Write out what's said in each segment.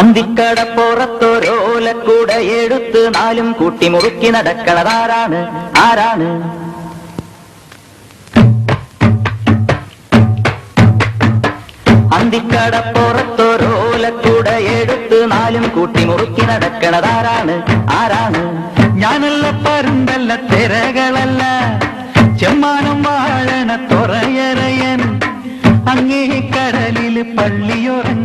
അന്തിക്കടപ്പുറത്തൊരോലക്കൂടെ എടുത്ത് നാലും കൂട്ടി മുറുക്കി നടക്കണത് ആരാണ്? അന്തിക്കടപ്പുറത്തൊരോലക്കൂടെ എടുത്ത് നാലും കൂട്ടി മുറുക്കി നടക്കണതാരാണ് ആരാണ്? ഞാനല്ല പരുന്തല്ല തിരകളല്ല. ചെമ്മാനം വാഴണ തുറയറയൻ അങ്ങേ കടലിൽ പള്ളിയുറങ്ങാൻ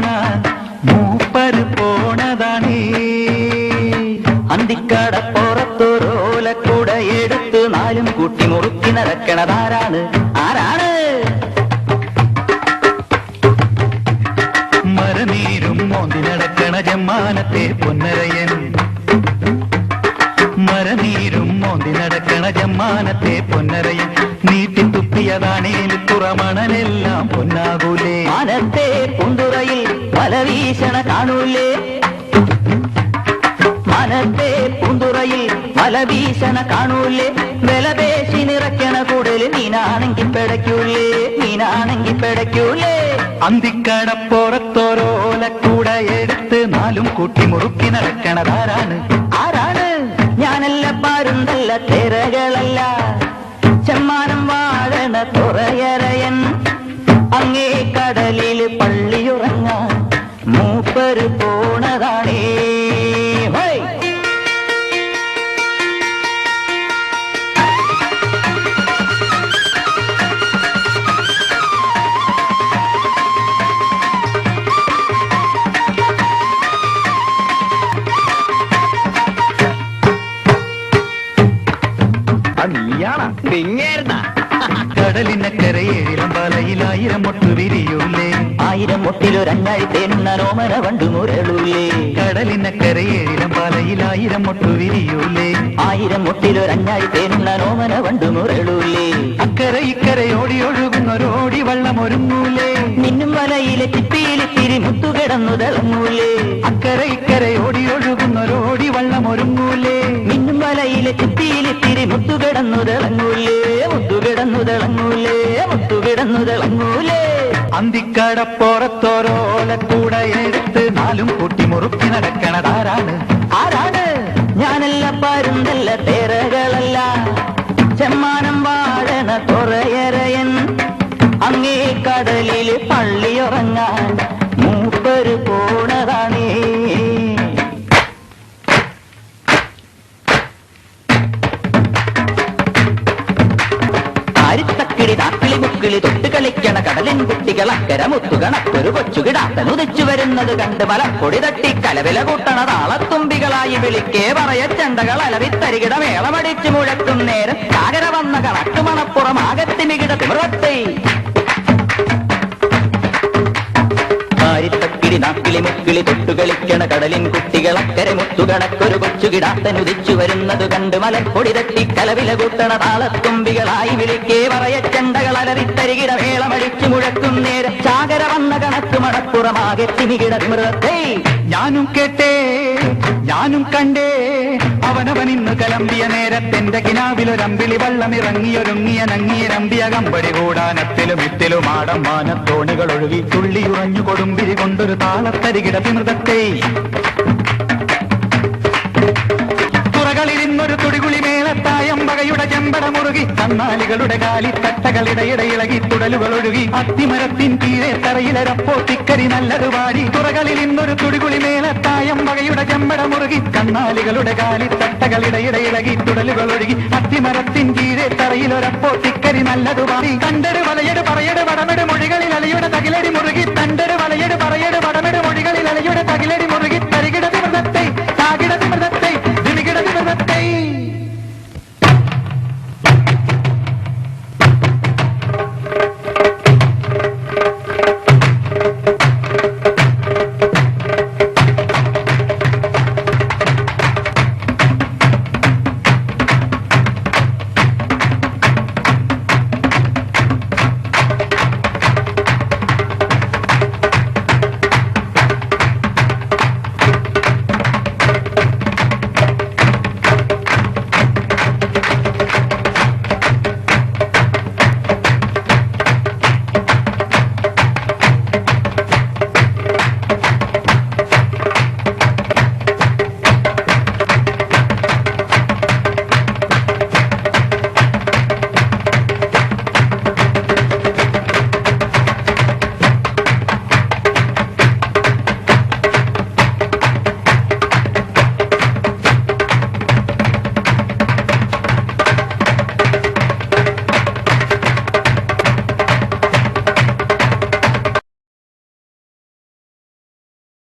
അന്തിക്കടപ്പുറത്തൊരോലക്കൂടെ എടുത്ത് നാലും കൂട്ടി മുറുക്കി നടക്കണതാരാണ്? ആരാണ്? മരനീരും മോന്തി നടക്കണ ജമ്മാനത്തെ പൊന്നരയൻ. മരനീരും മോന്തി നടക്കണ ജമ്മാനത്തെ പൊന്നരയൻ. നീട്ടി തുപ്പിയതാണേൽ തുറമണലെല്ലാം പൊന്നാകൂലേ. മാനത്തെ പൂന്തുറയിൽ പല വീശണ കാണൂലേ. മനത്തെ പല വീശണ കാണൂലേ. വിലപേശി നിറയ്ക്കണ കൂടൽ മീനാണെങ്കി പിടയ്ക്കൂലേ. മീനാണെങ്കി പിടയ്ക്കൂലേ. അന്തിക്കടപ്പുറത്തോരോലക്കൂടെ എടുത്ത് നാലും കൂട്ടി മുറുക്കി നടക്കണതാരാണ്? കടലിനക്കരയേഴിലും വലയിലായിരം മൊട്ടു വിരിയൂലേ ആയിരം മുട്ടിലൊരഞ്ഞാഴി തേനുന്ന നോമന വണ്ടു മുരളൂലേ കടലിനക്കരയേഴിലും വലയിലായിരം മൊട്ടു വിരിയൂലേ ആയിരം മുട്ടിലൊരഞ്ഞാഴി തേനുന്ന നോമന വണ്ടു മുരളൂലേ അക്കരെ ഇക്കരെ ഓടി ഒഴുകുന്നൊരോടി വള്ളം ഒരുങ്ങൂലേ. നിന്നും വലയിലെ ചിപ്പിയിലെ തിരി മുത്തുകിടന്നു തിളങ്ങൂലേ. അക്കര ഇക്കരെ ഓടി ഒഴുകുന്നൊരോടി വള്ളം ഒരുങ്ങൂലേ. നിന്നും വലയിലെ ചിപ്പിയിലെ തിരി മുത്തുകിടന്നു തിളങ്ങൂലേ മുത്തുകിടന്നു തിളങ്ങൂലേ മുത്തുകിടന്നു തിളങ്ങൂലേ അന്തിക്കടപ്പുറത്തോരോലക്കൂടെ എടുത്ത് നാലും കൂട്ടി മുറുക്കി നടക്കണതാരാണ് ആരാണ്? ഞാനല്ല പരുന്തല്ല തേരകളല്ല. ചെമ്മാനം വാഴണ തുറയറയൻ അങ്ങേ കടലിൽ പള്ളിയുറങ്ങാൻ മൂപ്പര് പോണതാണേ താക്കിളി തൊട്ട് കളിക്കണ കടലിൻ കുട്ടികൾ അക്കരമുത്തുകണക്കൊരു കൊച്ചുകിടാത്തനുദിച്ചു വരുന്നത് കണ്ട് മലപ്പൊടി തട്ടി കലവില കൂട്ടണ താളത്തുമ്പികളായി വിളിക്കേ പറയ ചെണ്ടകൾ അലവിത്തരികിട മേളമടിച്ചു മുഴക്കും നേരം സാഗര വന്ന കണക്ക് മണപ്പുറം ആകത്തിമികിട തിമിറത്തെ ആരിത്തക്കിളി നാക്കിളി മുക്കിളി തൊട്ടുകളിക്കണ കടലിൻ കുട്ടികൾ അക്കരെ മുത്തുകണക്കൊരു കൊച്ചുകിടാത്തൻ ഉദിച്ചു വരുന്നത് കണ്ട് മലപ്പൊടി തട്ടി കലവില കൂട്ടണ താളത്തുമ്പികളായി വിളിക്കേ പറയ ചെണ്ടകൾ അലറിത്തരികിട വേളമടിച്ചു മുഴക്കും നേരം ചാകര വന്ന കണക്ക് മണപ്പുറമാകെ തിമികിട വിമൃതത്തെ ഞാനും കേട്ടേ ഞാനും കണ്ടേ. അവനവൻ ഇന്ന് കലമ്പിയ നേരത്തെന്റെ കിനാവിലൊരമ്പിളി വള്ളമിറങ്ങിയൊരുങ്ങിയ നങ്ങിയ രമ്പിയ കമ്പടി കൂടാനത്തിലും ഇത്തിലും ആടം മാനത്തോണികൾ ഒഴുകി തുള്ളി ഉറഞ്ഞു കൊടുമ്പിരി കൊണ്ടൊരു താളത്തരികിട വിമൃതത്തെ തുറകളിൽ ഇന്നൊരു തുടികുളി മേളത്തായമ്പകയുടെ ചെമ്പട മുറുകി കന്നാലികളുടെ കാലി ഇളകി തുടലുകൾ ഒഴുകി അത്തിമരത്തിൻ കീഴെ തറയിലരപ്പോ തിക്കരി നല്ലത് വാരി തുറകളിൽ ഇന്നൊരു തുടികുളി മേളത്തായമ്പകയുടെ ചെമ്പട മുറുകി കന്നാലികളുടെ കാലി ഇളകി തുടലുകൾ ഒഴുകി അത്തിമരത്തിൻ കീഴെ തറയിലൊരപ്പോ തിക്കരി നല്ലത് വാരി കണ്ടൊരു വലയട് പറയട് വടമെട് മൊഴികളിൽ അലയുടെ തകിലടി മുറുകി തണ്ടൊരു വലയട് പറയട് വടമെട് മൊഴികളിൽ അലയുടെ തകിലടി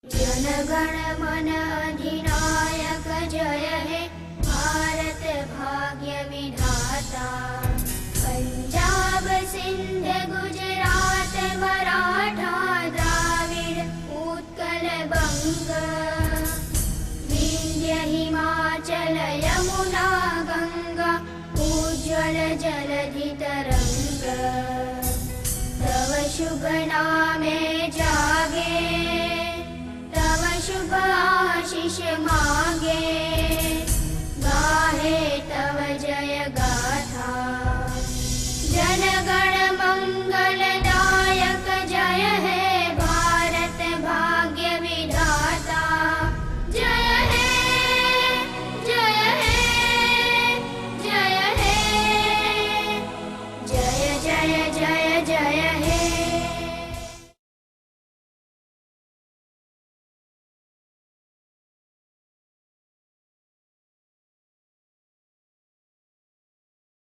जन गण मन जय हे भारत भाग्य विधाता पञ्जाब सिन्ध गुजरात मराठा द्राविण उत्कल गङ्गा विन्द्य हिमाचल यमुना गा उज्ज्वल जल जितरङ्ग गे गाहे तव जय गाथा जनगण मङ्गलदायक जय है भारत भाग्य विधाता। जय हे जय हे जय हे। जय जय जय।